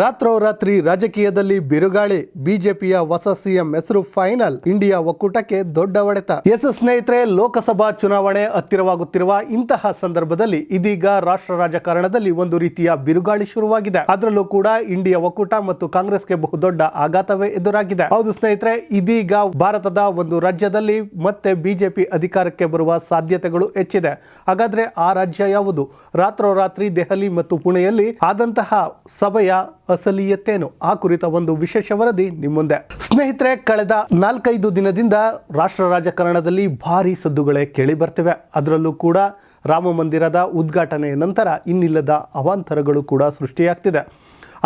ರಾತ್ರೋರಾತ್ರಿ ರಾಜಕೀಯದಲ್ಲಿ ಬಿರುಗಾಳಿ, ಬಿಜೆಪಿಯ ಹೊಸ ಸಿಎಂ ಹೆಸರು ಫೈನಲ್, ಇಂಡಿಯಾ ಒಕ್ಕೂಟಕ್ಕೆ ದೊಡ್ಡ ಹೊಡೆತ. ಎಸ್ ಸ್ನೇಹಿತರೆ, ಲೋಕಸಭಾ ಚುನಾವಣೆ ಹತ್ತಿರವಾಗುತ್ತಿರುವ ಇಂತಹ ಸಂದರ್ಭದಲ್ಲಿ ಇದೀಗ ರಾಷ್ಟ್ರ ರಾಜಕಾರಣದಲ್ಲಿ ಒಂದು ರೀತಿಯ ಬಿರುಗಾಳಿ ಶುರುವಾಗಿದೆ. ಅದರಲ್ಲೂ ಕೂಡ ಇಂಡಿಯಾ ಒಕ್ಕೂಟ ಮತ್ತು ಕಾಂಗ್ರೆಸ್ಗೆ ಬಹುದೊಡ್ಡ ಆಘಾತವೇ ಎದುರಾಗಿದೆ. ಹೌದು ಸ್ನೇಹಿತರೆ, ಇದೀಗ ಭಾರತದ ಒಂದು ರಾಜ್ಯದಲ್ಲಿ ಮತ್ತೆ ಬಿಜೆಪಿ ಅಧಿಕಾರಕ್ಕೆ ಬರುವ ಸಾಧ್ಯತೆಗಳು ಹೆಚ್ಚಿದೆ. ಹಾಗಾದ್ರೆ ಆ ರಾಜ್ಯ ಯಾವುದು? ರಾತ್ರೋರಾತ್ರಿ ದೆಹಲಿ ಮತ್ತು ಪುಣೆಯಲ್ಲಿ ಆದಂತಹ ಸಭೆಯ ಅಸಲಿಯತ್ತೇನು? ಆ ಕುರಿತ ಒಂದು ವಿಶೇಷ ವರದಿ ನಿಮ್ಮ ಮುಂದೆ. ಸ್ನೇಹಿತರೆ, ಕಳೆದ ನಾಲ್ಕೈದು ದಿನದಿಂದ ರಾಷ್ಟ್ರ ರಾಜಕಾರಣದಲ್ಲಿ ಭಾರಿ ಸದ್ದುಗಳೇ ಕೇಳಿ ಬರ್ತಿವೆ. ಅದರಲ್ಲೂ ಕೂಡ ರಾಮ ಮಂದಿರದ ಉದ್ಘಾಟನೆಯ ನಂತರ ಇನ್ನಿಲ್ಲದ ಅವಾಂತರಗಳು ಕೂಡ ಸೃಷ್ಟಿಯಾಗ್ತಿದೆ.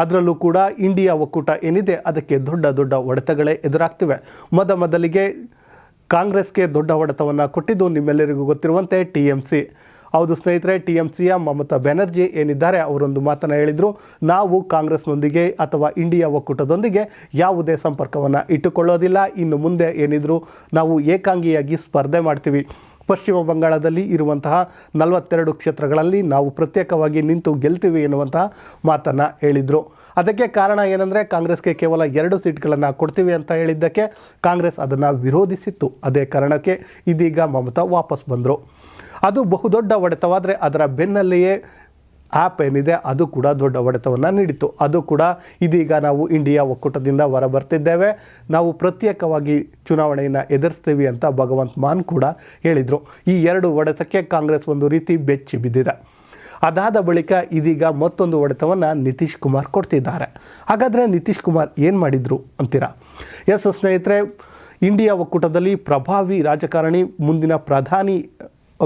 ಅದರಲ್ಲೂ ಕೂಡ ಇಂಡಿಯಾ ಒಕ್ಕೂಟ ಏನಿದೆ, ಅದಕ್ಕೆ ದೊಡ್ಡ ದೊಡ್ಡ ಒಡೆತಗಳೇ ಎದುರಾಗ್ತಿವೆ. ಮೊದ ಮೊದಲಿಗೆ ಕಾಂಗ್ರೆಸ್ಗೆ ದೊಡ್ಡ ಒಡೆತವನ್ನು ಕೊಟ್ಟಿದ್ದು ನಿಮ್ಮೆಲ್ಲರಿಗೂ ಗೊತ್ತಿರುವಂತೆ ಟಿ ಎಂ ಸಿ. ಹೌದು ಸ್ನೇಹಿತರೆ, ಟಿ ಎಂ ಸಿಯ ಮಮತಾ ಬ್ಯಾನರ್ಜಿ ಏನಿದ್ದಾರೆ ಅವರೊಂದು ಮಾತನ್ನು ಹೇಳಿದರು. ನಾವು ಕಾಂಗ್ರೆಸ್ನೊಂದಿಗೆ ಅಥವಾ ಇಂಡಿಯಾ ಒಕ್ಕೂಟದೊಂದಿಗೆ ಯಾವುದೇ ಸಂಪರ್ಕವನ್ನು ಇಟ್ಟುಕೊಳ್ಳೋದಿಲ್ಲ. ಇನ್ನು ಮುಂದೆ ಏನಿದ್ರು ನಾವು ಏಕಾಂಗಿಯಾಗಿ ಸ್ಪರ್ಧೆ ಮಾಡ್ತೀವಿ. ಪಶ್ಚಿಮ ಬಂಗಾಳದಲ್ಲಿ ಇರುವಂತಹ ನಲವತ್ತೆರಡು ಕ್ಷೇತ್ರಗಳಲ್ಲಿ ನಾವು ಪ್ರತ್ಯೇಕವಾಗಿ ನಿಂತು ಗೆಲ್ತೀವಿ ಎನ್ನುವಂತಹ ಮಾತನ್ನು ಹೇಳಿದರು. ಅದಕ್ಕೆ ಕಾರಣ ಏನಂದರೆ, ಕಾಂಗ್ರೆಸ್ಗೆ ಕೇವಲ ಎರಡು ಸೀಟ್ಗಳನ್ನು ಕೊಡ್ತೀವಿ ಅಂತ ಹೇಳಿದ್ದಕ್ಕೆ ಕಾಂಗ್ರೆಸ್ ಅದನ್ನು ವಿರೋಧಿಸಿತ್ತು. ಅದೇ ಕಾರಣಕ್ಕೆ ಇದೀಗ ಮಮತಾ ವಾಪಸ್ ಬಂದರು. ಅದು ಬಹುದೊಡ್ಡ ಒಡೆತವಾದರೆ ಅದರ ಬೆನ್ನಲ್ಲಿಯೇ ಆ್ಯಪ್ ಏನಿದೆ, ಅದು ಕೂಡ ದೊಡ್ಡ ಒಡೆತವನ್ನು ನೀಡಿತು ಅದು ಕೂಡ ಇದೀಗ ನಾವು ಇಂಡಿಯಾ ಒಕ್ಕೂಟದಿಂದ ಹೊರ ಬರ್ತಿದ್ದೇವೆ ನಾವು ಪ್ರತ್ಯೇಕವಾಗಿ ಚುನಾವಣೆಯನ್ನು ಎದುರಿಸ್ತೀವಿ ಅಂತ ಭಗವಂತ್ ಮಾನ್ ಕೂಡ ಹೇಳಿದರು. ಈ ಎರಡು ಒಡೆತಕ್ಕೆ ಕಾಂಗ್ರೆಸ್ ಒಂದು ರೀತಿ ಬೆಚ್ಚಿ ಬಿದ್ದಿದೆ. ಅದಾದ ಬಳಿಕ ಇದೀಗ ಮತ್ತೊಂದು ಒಡೆತವನ್ನು ನಿತೀಶ್ ಕುಮಾರ್ ಕೊಡ್ತಿದ್ದಾರೆ. ಹಾಗಾದರೆ ನಿತೀಶ್ ಕುಮಾರ್ ಏನು ಮಾಡಿದರು ಅಂತೀರಾ? ಎಸ್ ಸ್ನೇಹಿತರೆ, ಇಂಡಿಯಾ ಒಕ್ಕೂಟದಲ್ಲಿ ಪ್ರಭಾವಿ ರಾಜಕಾರಣಿ, ಮುಂದಿನ ಪ್ರಧಾನಿ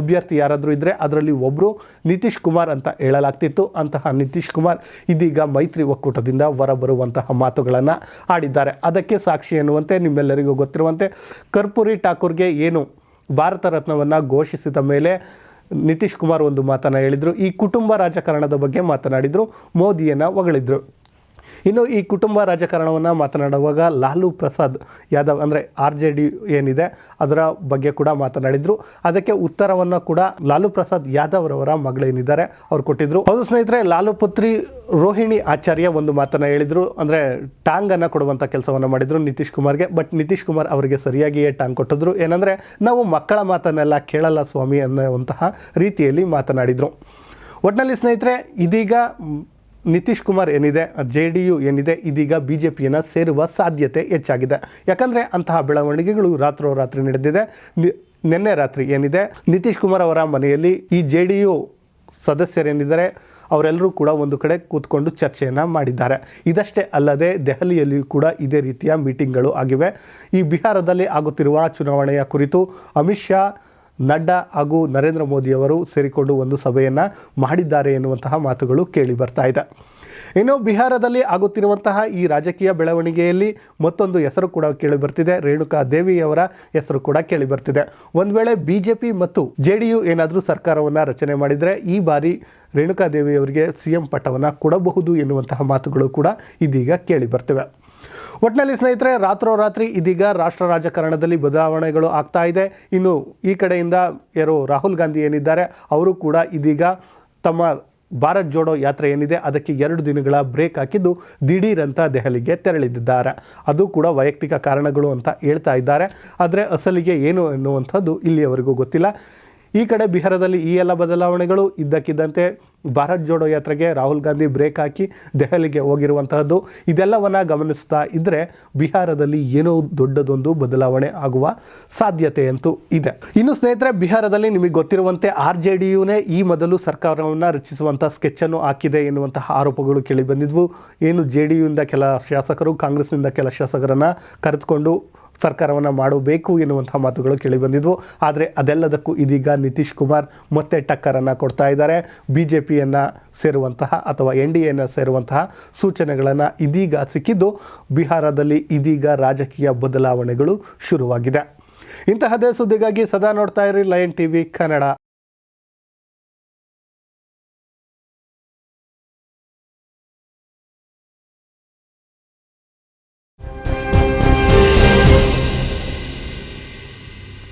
ಅಭ್ಯರ್ಥಿ ಯಾರಾದರೂ ಇದ್ದರೆ ಅದರಲ್ಲಿ ಒಬ್ಬರು ನಿತೀಶ್ ಕುಮಾರ್ ಅಂತ ಹೇಳಲಾಗ್ತಿತ್ತು. ಅಂತಹ ನಿತೀಶ್ ಕುಮಾರ್ ಇದೀಗ ಮೈತ್ರಿ ಒಕ್ಕೂಟದಿಂದ ಹೊರಬರುವಂತಹ ಮಾತುಗಳನ್ನು ಆಡಿದ್ದಾರೆ. ಅದಕ್ಕೆ ಸಾಕ್ಷಿ ಎನ್ನುವಂತೆ ನಿಮ್ಮೆಲ್ಲರಿಗೂ ಗೊತ್ತಿರುವಂತೆ ಕರ್ಪೂರಿ ಠಾಕೂರ್ಗೆ ಏನು ಭಾರತ ರತ್ನವನ್ನು ಘೋಷಿಸಿದ ಮೇಲೆ ನಿತೀಶ್ ಕುಮಾರ್ ಒಂದು ಮಾತನ್ನು ಹೇಳಿದರು. ಈ ಕುಟುಂಬ ರಾಜಕಾರಣದ ಬಗ್ಗೆ ಮಾತನಾಡಿದರು. ಮೋದಿಯನ್ನು ಹೊಗಳಿದ್ರು. ಇನ್ನು ಈ ಕುಟುಂಬ ರಾಜಕಾರಣವನ್ನು ಮಾತನಾಡುವಾಗ ಲಾಲು ಪ್ರಸಾದ್ ಯಾದವ್ ಅಂದರೆ ಆರ್ ಜೆ ಡಿ ಏನಿದೆ ಅದರ ಬಗ್ಗೆ ಕೂಡ ಮಾತನಾಡಿದರು. ಅದಕ್ಕೆ ಉತ್ತರವನ್ನು ಕೂಡ ಲಾಲು ಪ್ರಸಾದ್ ಯಾದವ್ ರವರ ಮಗಳೇನಿದ್ದಾರೆ ಅವ್ರು ಕೊಟ್ಟಿದ್ರು. ಹೌದು ಸ್ನೇಹಿತರೆ, ಲಾಲು ಪುತ್ರಿ ರೋಹಿಣಿ ಆಚಾರ್ಯ ಒಂದು ಮಾತನ್ನು ಹೇಳಿದರು. ಅಂದರೆ ಟಾಂಗನ್ನು ಕೊಡುವಂಥ ಕೆಲಸವನ್ನು ಮಾಡಿದರು ನಿತೀಶ್ ಕುಮಾರ್ಗೆ. ಬಟ್ ನಿತೀಶ್ ಕುಮಾರ್ ಅವರಿಗೆ ಸರಿಯಾಗಿಯೇ ಟಾಂಗ್ ಕೊಟ್ಟಿದ್ರು. ಏನಂದರೆ ನಾವು ಮಕ್ಕಳ ಮಾತನ್ನೆಲ್ಲ ಕೇಳಲ್ಲ ಸ್ವಾಮಿ ಅನ್ನುವಂತಹ ರೀತಿಯಲ್ಲಿ ಮಾತನಾಡಿದರು. ಒಟ್ಟಿನಲ್ಲಿ ಸ್ನೇಹಿತರೆ, ಇದೀಗ ನಿತೀಶ್ ಕುಮಾರ್ ಏನಿದೆ, ಜೆ ಡಿ ಯು ಏನಿದೆ, ಇದೀಗ ಬಿ ಜೆ ಪಿಯನ್ನು ಸೇರುವ ಸಾಧ್ಯತೆ ಹೆಚ್ಚಾಗಿದೆ. ಯಾಕಂದರೆ ಅಂತಹ ಬೆಳವಣಿಗೆಗಳು ರಾತ್ರೋರಾತ್ರಿ ನಡೆದಿದೆ. ನಿನ್ನೆ ರಾತ್ರಿ ಏನಿದೆ, ನಿತೀಶ್ ಕುಮಾರ್ ಅವರ ಮನೆಯಲ್ಲಿ ಈ ಜೆ ಡಿ ಯು ಸದಸ್ಯರೇನಿದ್ದಾರೆ, ಅವರೆಲ್ಲರೂ ಕೂಡ ಒಂದು ಕಡೆ ಕೂತ್ಕೊಂಡು ಚರ್ಚೆಯನ್ನು ಮಾಡಿದ್ದಾರೆ. ಇದಷ್ಟೇ ಅಲ್ಲದೆ ದೆಹಲಿಯಲ್ಲಿಯೂ ಕೂಡ ಇದೇ ರೀತಿಯ ಮೀಟಿಂಗ್ಗಳು ಆಗಿವೆ. ಈ ಬಿಹಾರದಲ್ಲಿ ಆಗುತ್ತಿರುವ ಚುನಾವಣೆಯ ಕುರಿತು ಅಮಿತ್ ಶಾ ನಡ್ಡಾ ಹಾಗೂ ನರೇಂದ್ರ ಮೋದಿಯವರು ಸೇರಿಕೊಂಡು ಒಂದು ಸಭೆಯನ್ನು ಮಾಡಿದ್ದಾರೆ ಎನ್ನುವಂತಹ ಮಾತುಗಳು ಕೇಳಿ ಬರ್ತಾ ಇದೆ. ಇನ್ನು ಬಿಹಾರದಲ್ಲಿ ಆಗುತ್ತಿರುವಂತಹ ಈ ರಾಜಕೀಯ ಬೆಳವಣಿಗೆಯಲ್ಲಿ ಮತ್ತೊಂದು ಹೆಸರು ಕೂಡ ಕೇಳಿ ಬರ್ತಿದೆ. ರೇಣುಕಾ ದೇವಿಯವರ ಹೆಸರು ಕೂಡ ಕೇಳಿ ಬರ್ತಿದೆ. ಒಂದು ವೇಳೆ ಬಿ ಜೆ ಪಿ ಮತ್ತು ಜೆ ಡಿ ಯು ಏನಾದರೂ ಸರ್ಕಾರವನ್ನು ರಚನೆ ಮಾಡಿದರೆ ಈ ಬಾರಿ ರೇಣುಕಾ ದೇವಿಯವರಿಗೆ ಸಿ ಎಂ ಪಟ್ಟವನ್ನು ಕೊಡಬಹುದು ಎನ್ನುವಂತಹ ಮಾತುಗಳು ಕೂಡ ಇದೀಗ ಕೇಳಿ ಬರ್ತಿವೆ. ಒಟ್ಟಿನಲ್ಲಿ ಸ್ನೇಹಿತರೆ, ರಾತ್ರೋರಾತ್ರಿ ಇದೀಗ ರಾಷ್ಟ್ರ ರಾಜಕಾರಣದಲ್ಲಿ ಬದಲಾವಣೆಗಳು ಆಗ್ತಾ ಇದೆ. ಇನ್ನು ಈ ಕಡೆಯಿಂದ ಯಾರು ರಾಹುಲ್ ಗಾಂಧಿ ಏನಿದ್ದಾರೆ, ಅವರು ಕೂಡ ಇದೀಗ ತಮ್ಮ ಭಾರತ್ ಜೋಡೋ ಯಾತ್ರೆ ಏನಿದೆ, ಅದಕ್ಕೆ ಎರಡು ದಿನಗಳ ಬ್ರೇಕ್ ಹಾಕಿದ್ದು ದಿಢೀರಂತ ದೆಹಲಿಗೆ ತೆರಳಿದ್ದಾರೆ. ಅದು ಕೂಡ ವೈಯಕ್ತಿಕ ಕಾರಣಗಳು ಅಂತ ಹೇಳ್ತಾ ಇದ್ದಾರೆ. ಆದರೆ ಅಸಲಿಗೆ ಏನು ಎನ್ನುವಂಥದ್ದು ಇಲ್ಲಿಯವರೆಗೂ ಗೊತ್ತಿಲ್ಲ. ಈ ಕಡೆ ಬಿಹಾರದಲ್ಲಿ ಈ ಎಲ್ಲ ಬದಲಾವಣೆಗಳು ಇದ್ದಕ್ಕಿದ್ದಂತೆ ಭಾರತ್ ಜೋಡೋ ಯಾತ್ರೆಗೆ ರಾಹುಲ್ ಗಾಂಧಿ ಬ್ರೇಕ್ ಹಾಕಿ ದೆಹಲಿಗೆ ಹೋಗಿರುವಂತಹದ್ದು. ಇದೆಲ್ಲವನ್ನು ಗಮನಿಸ್ತಾ ಇದ್ದರೆ ಬಿಹಾರದಲ್ಲಿ ಏನೋ ದೊಡ್ಡದೊಂದು ಬದಲಾವಣೆ ಆಗುವ ಸಾಧ್ಯತೆ ಅಂತೂ ಇದೆ. ಇನ್ನು ಸ್ನೇಹಿತರೆ, ಬಿಹಾರದಲ್ಲಿ ನಿಮಗೆ ಗೊತ್ತಿರುವಂತೆ ಆರ್ ಜೆ ಡಿ ಯುನೇ ಈ ಮೊದಲು ಸರ್ಕಾರವನ್ನು ರಚಿಸುವಂಥ ಸ್ಕೆಚ್ಚನ್ನು ಹಾಕಿದೆ ಎನ್ನುವಂತಹ ಆರೋಪಗಳು ಕೇಳಿ ಬಂದಿದ್ವು. ಏನು ಜೆ ಡಿ ಯುಯಿಂದ ಕೆಲ ಶಾಸಕರು, ಕಾಂಗ್ರೆಸ್ನಿಂದ ಕೆಲ ಶಾಸಕರನ್ನು ಕರೆದುಕೊಂಡು ಸರ್ಕಾರವನ್ನು ಮಾಡಬೇಕು ಎನ್ನುವಂಥ ಮಾತುಗಳು ಕೇಳಿಬಂದಿದ್ವು ಆದರೆ ಅದೆಲ್ಲದಕ್ಕೂ ಇದೀಗ ನಿತೀಶ್ ಕುಮಾರ್ ಮತ್ತೆ ಟಕ್ಕರನ್ನು ಕೊಡ್ತಾ ಇದ್ದಾರೆ. ಬಿ ಜೆ ಪಿಯನ್ನು ಸೇರುವಂತಹ ಅಥವಾ ಎನ್ ಡಿ ಎನ್ನು ಸೇರುವಂತಹ ಸೂಚನೆಗಳನ್ನು ಇದೀಗ ಸಿಕ್ಕಿದ್ದು ಬಿಹಾರದಲ್ಲಿ ಇದೀಗ ರಾಜಕೀಯ ಬದಲಾವಣೆಗಳು ಶುರುವಾಗಿದೆ. ಇಂತಹದೇ ಸುದ್ದಿಗಾಗಿ ಸದಾ ನೋಡ್ತಾ ಇರಿ ಲಯನ್ ಟಿ ವಿ ಕನ್ನಡ.